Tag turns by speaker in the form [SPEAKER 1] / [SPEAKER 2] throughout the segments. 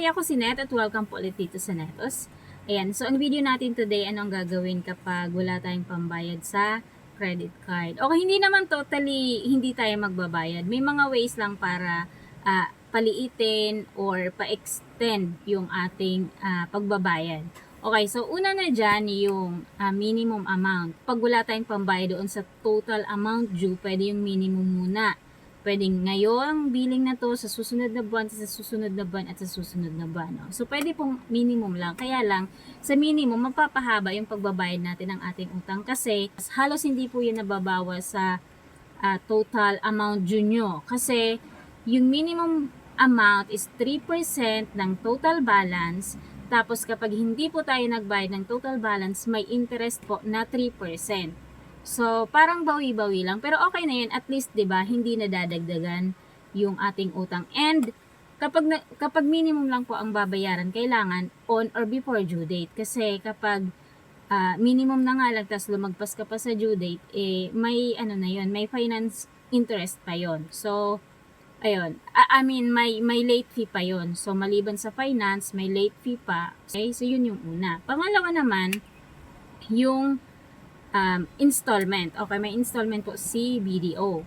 [SPEAKER 1] Hi, ako si Net at welcome po ulit dito sa Netos. Ayan, so ang video natin today, anong gagawin kapag wala tayong pambayad sa credit card. Okay, hindi naman totally hindi tayo magbabayad. May mga ways lang para ah, paliitin or pa-extend yung ating ah, pagbabayad. Okay, so una na dyan yung ah, minimum amount. Pag wala tayong pambayad doon sa total amount due, pwede yung minimum muna. Pwedeng ngayon, billing na to sa susunod na buwan, sa susunod na buwan, at sa susunod na buwan. No? So, pwede pong minimum lang. Kaya lang, sa minimum, mapapahaba yung pagbabayad natin ng ating utang kasi halos hindi po yun nababawas sa ah, total amount due nyo. Kasi, yung minimum amount is 3% ng total balance. Tapos, kapag hindi po tayo nagbayad ng total balance, may interest po na 3%. So, parang bawi-bawi lang. Pero okay na yun. At least, di ba, hindi nadadagdagan yung ating utang. And, kapag, na, kapag minimum lang po ang babayaran, kailangan on or before due date. Kasi kapag ah, minimum na nga lang, tapos lumagpas ka pa sa due date, eh, may, ano na yun, may finance interest pa yon So, ayun. I, I mean, may, may late fee pa yon So, maliban sa finance, may late fee pa. Okay, so yun yung una. Pangalawa naman, yung um, installment. Okay, may installment po si BDO.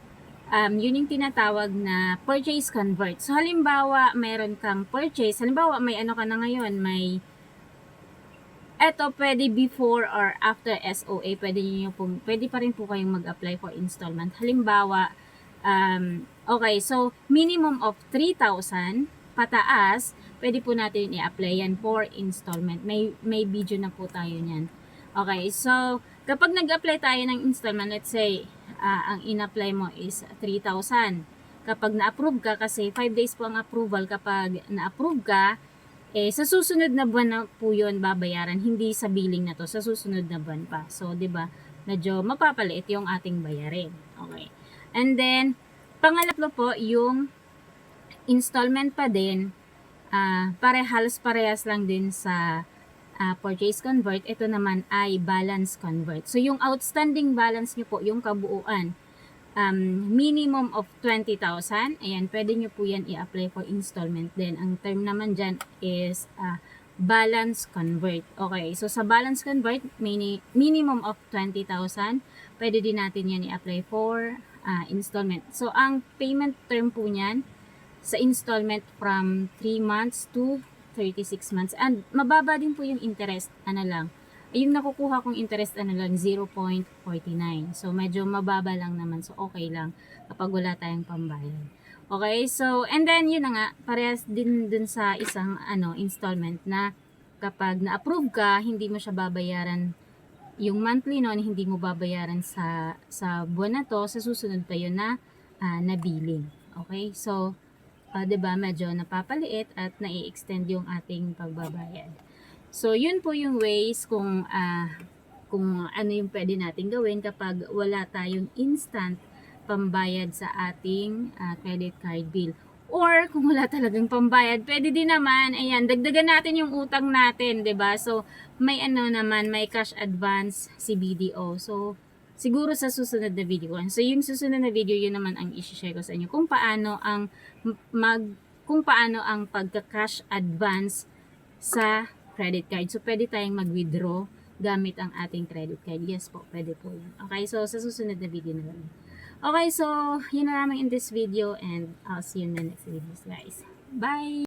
[SPEAKER 1] Um, yun yung tinatawag na purchase convert. So, halimbawa, meron kang purchase. Halimbawa, may ano ka na ngayon, may eto pwede before or after SOA, pwede niyo po, pwede pa rin po kayong mag-apply for installment. Halimbawa, um, okay, so minimum of 3,000 pataas, pwede po natin i-apply yan for installment. May, may video na po tayo niyan. Okay, so kapag nag-apply tayo ng installment, let's say, ah, ang in-apply mo is 3,000. Kapag na-approve ka, kasi 5 days po ang approval, kapag na-approve ka, eh, sa susunod na buwan na po yun babayaran, hindi sa billing na to, sa susunod na buwan pa. So, di ba, medyo mapapaliit yung ating bayarin. Okay. And then, pangalatlo po, yung installment pa din, ah pare halos parehas lang din sa ah, purchase convert. Ito naman ay balance convert. So, yung outstanding balance nyo po, yung kabuuan, um, minimum of 20,000. Ayan, pwede nyo po yan i-apply for installment din. Ang term naman dyan is ah, balance convert. Okay, so sa balance convert, mini, minimum of 20,000. Pwede din natin yan i-apply for ah, installment. So, ang payment term po niyan sa installment from 3 months to 36 months. And mababa din po yung interest, ano lang, yung nakukuha kong interest ano lang 0.49. So medyo mababa lang naman. So okay lang kapag wala tayong pambayad. Okay? So and then yun na nga parehas din dun sa isang ano installment na kapag na-approve ka, hindi mo siya babayaran yung monthly noon hindi mo babayaran sa sa buwan na to sa susunod pa yun na ah, na billing. Okay? So ah, 'di ba medyo napapaliit at nai-extend yung ating pagbabayad. So, yun po yung ways kung ah, kung ano yung pwede natin gawin kapag wala tayong instant pambayad sa ating ah, credit card bill. Or kung wala talagang pambayad, pwede din naman, ayan, dagdagan natin yung utang natin, 'di ba? So, may ano naman, may cash advance si BDO. So, siguro sa susunod na video. So, yung susunod na video, yun naman ang i-share ko sa inyo kung paano ang mag kung paano ang pagka-cash advance sa credit card. So, pwede tayong mag-withdraw gamit ang ating credit card. Yes po, pwede po yun. Okay, so sa susunod na video na lang. Okay, so yun na lamang in this video and I'll see you in the next videos guys. Bye!